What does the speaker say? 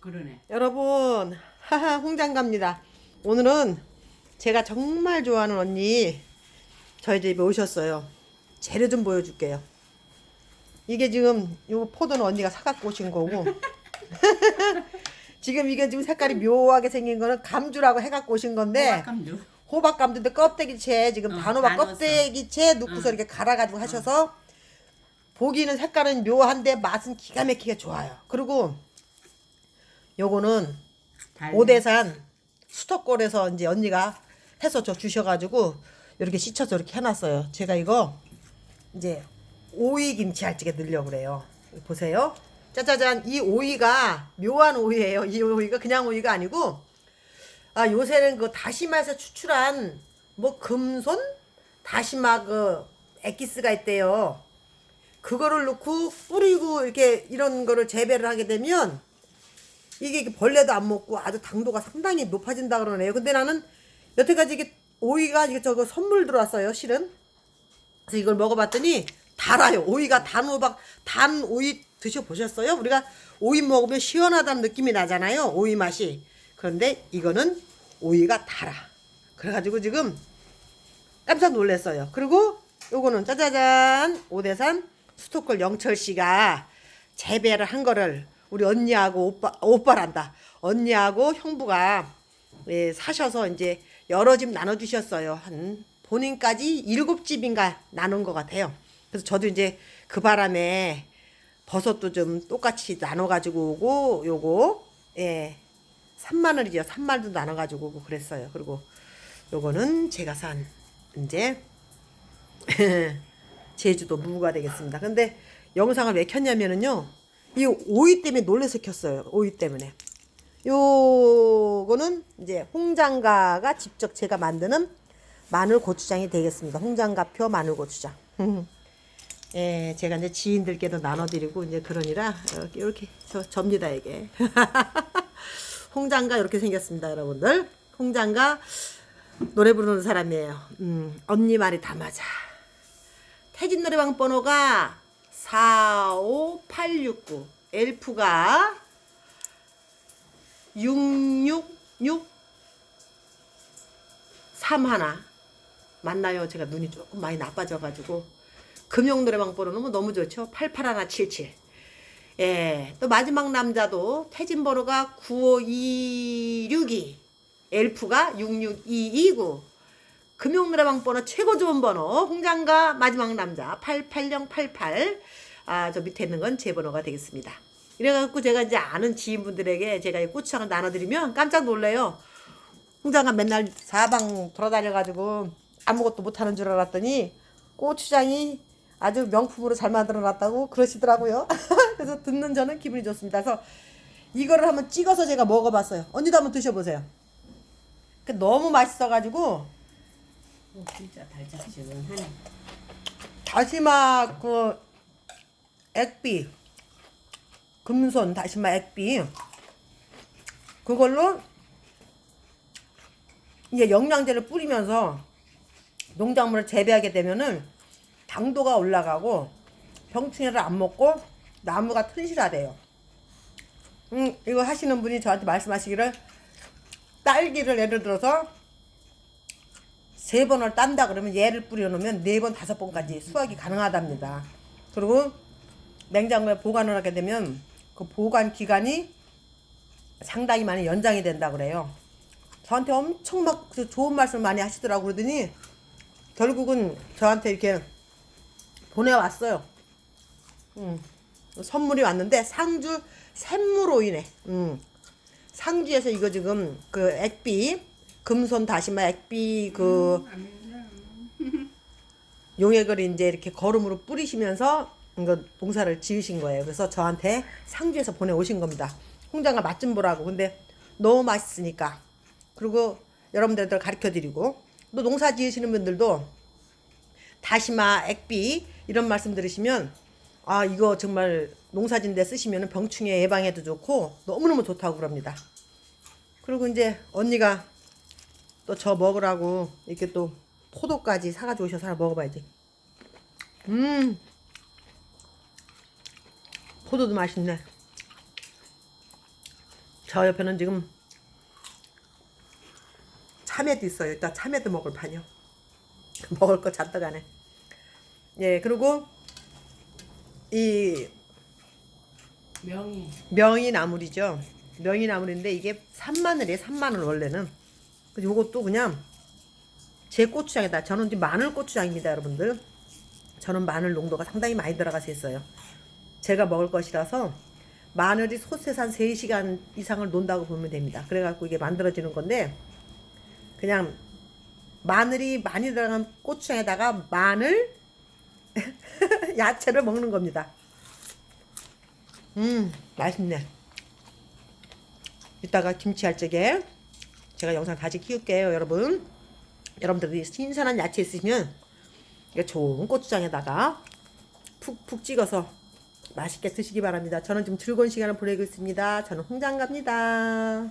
그러네. 여러분, 하하, 홍장 갑니다. 오늘은 제가 정말 좋아하는 언니 저희 집에 오셨어요. 재료 좀 보여줄게요. 이게 지금 요 포도는 언니가 사갖고 오신 거고 지금 이게 지금 색깔이 묘하게 생긴 거는 감주라고 해갖고 오신 건데 호박감도. 호박감도인데 껍데기채 지금 어, 단호박 넣었어. 껍데기채 넣고서 이렇게 갈아가지고 하셔서 보기는 색깔은 묘한데 맛은 기가 막히게 좋아요. 그리고 요거는 달. 오대산 수도골에서 이제 언니가 해서 저 주셔가지고 이렇게 씻혀서 이렇게 해놨어요. 제가 이거 이제 오이 김치 할찌개 넣으려고 그래요. 보세요. 짜자잔 이 오이가 묘한 오이예요. 이 오이가 그냥 오이가 아니고 아 요새는 그 다시마에서 추출한 뭐 금손 다시마 그 엑기스가 있대요. 그거를 넣고 뿌리고 이렇게 이런 거를 재배를 하게 되면 이게 벌레도 안 먹고 아주 당도가 상당히 높아진다 그러네요. 근데 나는 여태까지 이게 오이가 이게 저거 선물 들어왔어요, 실은. 그래서 이걸 먹어봤더니 달아요. 오이가 단 호박, 단 오이 드셔보셨어요? 우리가 오이 먹으면 시원하다는 느낌이 나잖아요. 오이 맛이. 그런데 이거는 오이가 달아. 그래가지고 지금 깜짝 놀랐어요. 그리고 요거는 짜자잔 오대산 수도권 영철 씨가 재배를 한 거를 우리 언니하고 오빠 오빠란다. 언니하고 형부가 예, 사셔서 이제 여러 집 나눠 주셨어요. 한 본인까지 일곱 집인가 나눈 것 같아요. 그래서 저도 이제 그 바람에 버섯도 좀 똑같이 나눠 가지고 오고 요거 예 3만 원이죠. 3만 원도 나눠 가지고 오고 그랬어요. 그리고 요거는 제가 산 이제 제주도 무가 되겠습니다. 근데 영상을 왜 켰냐면은요. 이 오이 때문에 놀래서 켰어요. 오이 때문에. 요거는 이제 홍장가가 직접 제가 만드는 마늘 고추장이 되겠습니다. 홍장가표 마늘 고추장. 예, 제가 이제 지인들께도 나눠드리고 이제 그러니라 이렇게, 저 접니다 이게. 홍장가 이렇게 생겼습니다, 여러분들. 홍장가 노래 부르는 사람이에요. 음, 언니 말이 다 맞아. 태진 노래방 번호가 45869 엘프가 666 31 맞나요? 제가 눈이 조금 많이 나빠져가지고. 금용 노래방 번호는 뭐 너무 좋죠. 88177 예, 또 마지막 남자도 태진 번호가 95262 엘프가 66229 금용 노래방 번호 최고 좋은 번호. 홍장가 마지막 남자 88088 아, 저 밑에 있는 건 제 번호가 되겠습니다. 이래갖고 제가 이제 아는 지인분들에게 제가 이 고추장을 나눠드리면 깜짝 놀래요. 홍장가 맨날 사방 돌아다녀가지고 아무것도 못하는 줄 알았더니 고추장이 아주 명품으로 잘 만들어 놨다고 그러시더라고요. 그래서 듣는 저는 기분이 좋습니다. 그래서 이거를 한번 찍어서 제가 먹어봤어요. 언니도 한번 드셔보세요. 그 너무 맛있어가지고 어, 진짜 달짝지근하네. 다시마 그 액비 금손 다시마 액비 그걸로 이제 영양제를 뿌리면서 농작물을 재배하게 되면은 당도가 올라가고 병충해를 안 먹고 나무가 튼실하대요. 음 이거 하시는 분이 저한테 말씀하시기를 딸기를 예를 들어서 세 번을 딴다 그러면 얘를 뿌려놓으면 네 번 다섯 번까지 수확이 가능하답니다. 그리고 냉장고에 보관을 하게 되면 그 보관 기간이 상당히 많이 연장이 된다 그래요. 저한테 엄청 막그 좋은 말씀 많이 하시더라고 그러더니 결국은 저한테 이렇게 보내왔어요. 음, 선물이 왔는데 상주 샘물오이네. 음, 상주에서 이거 지금 그 액비 금손 다시마 액비 그 용액을 이제 이렇게 거름으로 뿌리시면서 이거 농사를 지으신 거예요. 그래서 저한테 상주에서 보내오신 겁니다. 홍장가 맛좀 보라고. 근데 너무 맛있으니까. 그리고 여러분들도 가르쳐 드리고 또 농사 지으시는 분들도 다시마, 액비 이런 말씀 들으시면 아 이거 정말 농사진데 쓰시면 병충해 예방에도 좋고 너무너무 좋다고 그럽니다. 그리고 이제 언니가 또 저 먹으라고 이렇게 또 포도까지 사가지고 오셔서 하나 먹어봐야지. 음, 포도도 맛있네. 저 옆에는 지금 참외도 있어요. 이따 참외도 먹을 판이요. 먹을 거 잔뜩 하네. 예, 그리고 이 명이 명이 나물이죠. 명이 나물인데 이게 3만 원이에요. 3만 원 원래는. 그래서 요것도 그냥 제 고추장에다 저는 이제 마늘 고추장입니다, 여러분들. 저는 마늘 농도가 상당히 많이 들어가서 했어요. 제가 먹을 것이라서 마늘이 한 3시간 이상을 논다고 보면 됩니다. 그래갖고 이게 만들어지는 건데 그냥 마늘이 많이 들어간 고추장에다가 마늘 야채를 먹는 겁니다. 음, 맛있네. 이따가 김치 할 적에 제가 영상 다시 키울게요, 여러분. 여러분들이 신선한 야채 있으시면 좋은 고추장에다가 푹푹 찍어서 맛있게 드시기 바랍니다. 저는 지금 즐거운 시간을 보내고 있습니다. 저는 홍장 갑니다.